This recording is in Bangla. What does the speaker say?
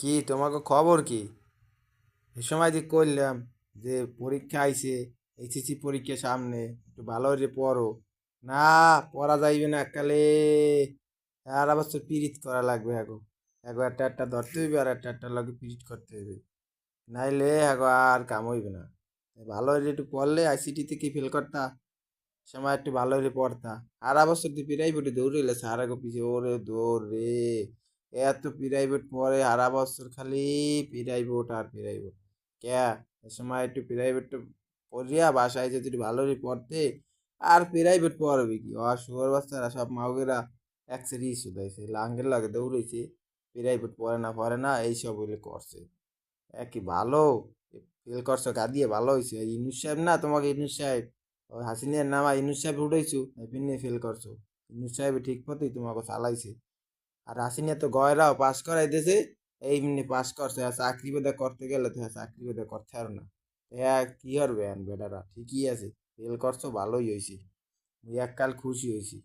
কি, তোমাকে খবর কি? এ সময় যে করলাম যে পরীক্ষা আইছে, এইচএসসি পরীক্ষা সামনে, একটু ভালো করে পড়ো। না, পড়া যাইবে না কালে আর তো পিরিত করা লাগবে এখন এখন একটা একটা ধরতে হইবে, আর একটা একটা লগে পিরিত করতে হইবে। নাইলে এখন আর কাম হইবে না। ভালো করে একটু পড়লে আইসিটিতে কি ফেল করতা সময় একটু ভালো করে পড়তা। আর বছর তুই প্রাইভেটে দৌড়িলে সারা গো পিছিয়ে ওরে দৌড় রে। এত প্রাইভেট পরে হারা বছর খালি প্রাইভেট আর প্রাইভেট ক্যা? এ সময় একটু প্রাইভেট পড়িয়া বাসায় যদি একটু ভালো পড়তে আর প্রাইভেট পড়বে কি? আর শুয়ার বাচ্চারা সব মাউগেরা সেরি শুধাইছে লাঙ্গের লাগে দৌড়েছে প্রাইভেট পড়ে না পড়ে না, এইসব বলে করছে। কি ভালো? ফেল করছ গাদিয়ে ভালো হয়েছে ইনুস সাহেব না তোমাকে, ইনুস সাহেব, ওই হাসিনের নামা ইনুস সাহেব উঠেছো এপিনে ফেল করছ। ইনুস সাহেব ঠিক পথেই তোমাকে চালাইছে। আর হাসিনিয়া তো গয়রাও পাস করাই দিয়েছে এই পাস করছে। আর চাকরি বেদা করতে গেলে তো হ্যাঁ চাকরি বেদা করতে আর না। হ্যাঁ কি হবে এখন বেটারা? ঠিকই আছে ফেল করছ, ভালোই হয়েছে এক এককাল খুশি হয়েছি